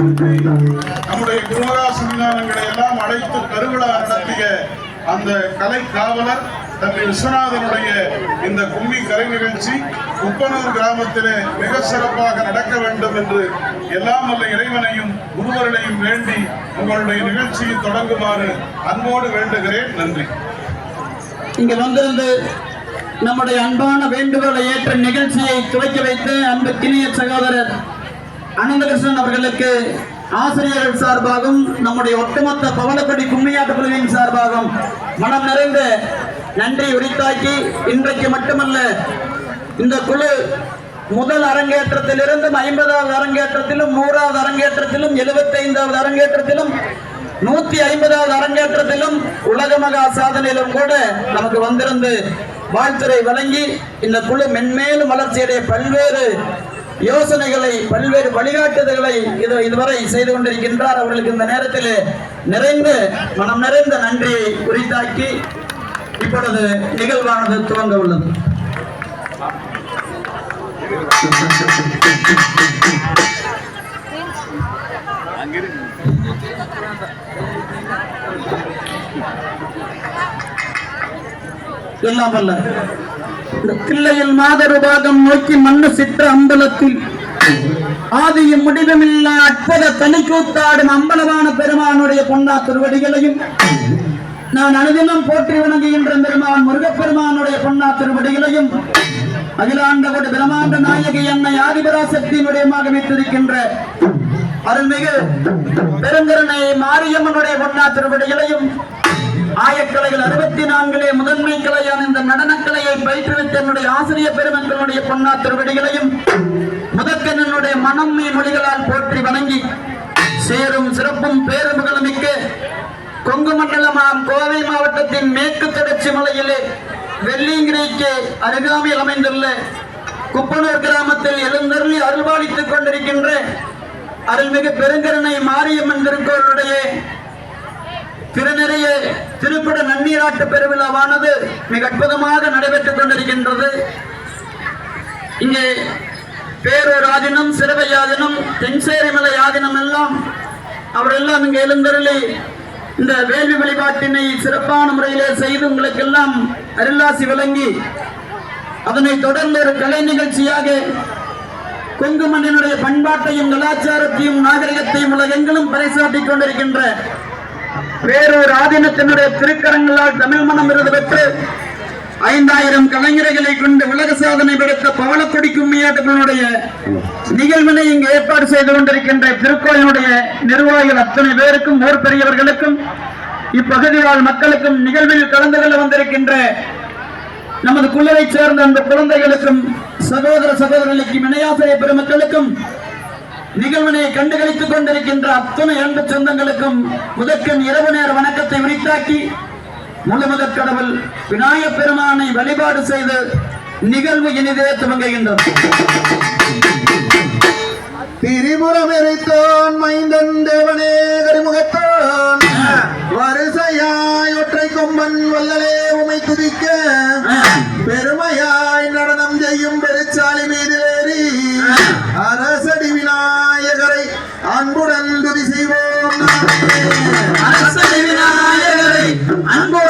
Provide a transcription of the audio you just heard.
நம்முடைய குமரா சன்னிதானங்களை எல்லாம் அழைத்து பெருவிழா நடத்திய அந்த கலை காவலர் தம்பி விஸ்வநாதனுடைய இந்த கும்மி கலை நிகழ்ச்சி உப்பனூர் கிராமத்திலே மிக சிறப்பாக நடக்க வேண்டும் என்று எல்லாம் உள்ள இறைவனையும் குருவர்களையும் வேண்டி உங்களுடைய நிகழ்ச்சியை தொடங்குமாறு அன்போடு வேண்டுகிறேன். நன்றி. இங்க வந்திருந்து நம்முடைய அன்பான வேண்டுகோளை ஏற்ற நிகழ்ச்சியை துவக்கி வைத்த அன்பு கிணிய சகோதரர் அனந்தகிருஷ்ணன் அவர்களுக்கு ஆசிரியர்கள் சார்பாகவும் நம்முடைய ஒட்டுமொத்த பவளப்படி கும்மியாட்ட குழுவின் சார்பாகவும் மனம் நிறைந்த நன்றி உரித்தாக்கி இன்றைக்கு மட்டுமல்ல இந்த குழு முதல் அரங்கேற்றத்திலிருந்தும் ஐம்பதாவது அரங்கேற்றத்திலும் நூறாவது அரங்கேற்றத்திலும் எழுபத்தைந்தாவது அரங்கேற்றத்திலும் நூத்தி ஐம்பதாவது அரங்கேற்றத்திலும் உலக மகா சாதனையிலும் கூட நமக்கு வந்திருந்து வாழ்த்துறை வழங்கி இந்த குழு மென்மேலும் வளர்ச்சியடைய பல்வேறு யோசனைகளை பல்வேறு வழிகாட்டுதல்களை இது இதுவரை செய்து கொண்டிருக்கின்றார். அவர்களுக்கு இந்த நேரத்தில் நிறைந்து மனம் நிறைந்த நன்றியை குறித்தாக்கி இப்பொழுது நிகழ்வானது துவங்க உள்ளது. எல்லாம் வல்ல. இந்த கிள்ளையில் பாகம் நோக்கி மண்ணு சிற்ற அம்பலத்தில். ஆதியும் முடிவுமில்லா அற்புத தனிக்கூத்தாடும் அம்பலமான பெருமானுடைய பொன்னா திருவடிகளையும் நான் அனுதினம் போற்றி வணங்குகின்ற பெருமான் முருகப்பெருமானுடைய பொன்னா திருவடிகளையும் அகிலாண்டகோடு பிரமாண்ட நாயகி என்னை ஆதிபராசக்தியினுடைய மகமித்திருக்கின்ற அருள்மிகு பெருங்கருணை மாரியம்மனுடைய பொன்னா திருவடிகளையும் ஆயக்கலைகள் அறுபத்தி நான்கிலே முதன்மை கலையான இந்த நடனக்கலையை பயிற்றுவித்த என்னுடைய ஆசிரியர் பெருமக்களுடைய பொன்னா திருவடிகளையும் முதற்கனுடைய மனம் மீ மொழிகளால் போற்றி வணங்கி சேரும் சிறப்பும் பேருபுகளுமிக்க கொங்கு மண்டலமாம் கோவை மாவட்டத்தின் மேற்கு தொடர்ச்சி மலையிலே வெள்ளிங்கிரிக்கு அருகாமையில் அமைந்துள்ள குப்பனூர் கிராமத்தில் எழுந்தருளி அருள்பாலித்துக் கொண்டிருக்கின்ற அருள்மிகு பெருங்கருணை மாரியம்மன் திருக்கோளுடைய திருநெறிய திருப்பட நன்னீராட்டு பெருவிழாவானது மிக அற்புதமாக நடைபெற்றுக் கொண்டிருக்கின்றது. இங்கே பேரூர் ஆதினம் சிறுவையாதினம் தென்சேரிமலை ஆதினம் எல்லாம் அவரெல்லாம் இங்கே எழுந்தருளி இந்த வேள்வி வழிபாட்டினை சிறப்பான முறையிலே செய்து உங்களுக்கெல்லாம் அருளாசி விளங்கி அதனை தொடர்ந்து ஒரு கலை நிகழ்ச்சியாக கொங்கு மண்ணினுடைய பண்பாட்டையும் கலாச்சாரத்தையும் நாகரிகத்தையும் உலகெங்கிலும் பறைசாட்டிக் கொண்டிருக்கின்ற வேறொரு ஆதீனத்தினுடைய திருக்கரங்களால் தமிழ் மனம் இருந்து பெற்று ஐந்தாயிரம் கலைஞர்களை கொண்டு உலக சாதனை படைத்த பவளக்கொடி கும்மியாட்டத்தினுடைய நிகழ்வினை இங்கு ஏற்பாடு செய்து கொண்டிருக்கின்ற திருக்கோயிலுடைய நிர்வாகிகள் அத்தனை பேருக்கும் ஊர் பெரியவர்களுக்கும் இப்பகுதி வாழ் மக்களுக்கும் நிகழ்வில் கலந்து கொள்ள வந்திருக்கின்ற நமது குழுவைச் சேர்ந்த அந்த குழந்தைகளுக்கும் சகோதர சகோதரர்களுக்கும் இணையாசிரிய பெருமக்களுக்கும் நிகழ்வினை கண்டுகளித்துக் கொண்டிருக்கின்ற அத்துணை அன்பு சொந்தங்களுக்கும் முதற்கண் இரவு நேர வணக்கத்தை உரித்தாக்கி முழுமுதற் கடவுள் விநாயகப் பெருமானை வழிபாடு செய்து நிகழ்வு இனிதே துவங்குகின்றது திரிபுரம் எரித்தோன் மைந்தன் தேவனே கரிமுகத்தோன். வரிசையாய் ஒற்றை கொம்பன் வல்லலே உமை துதிக்க. பெருமையாய் அரசடி விநாயகரை அன்புடன் துதி செய்வோம். அரசடி விநாயகரை அன்புடன்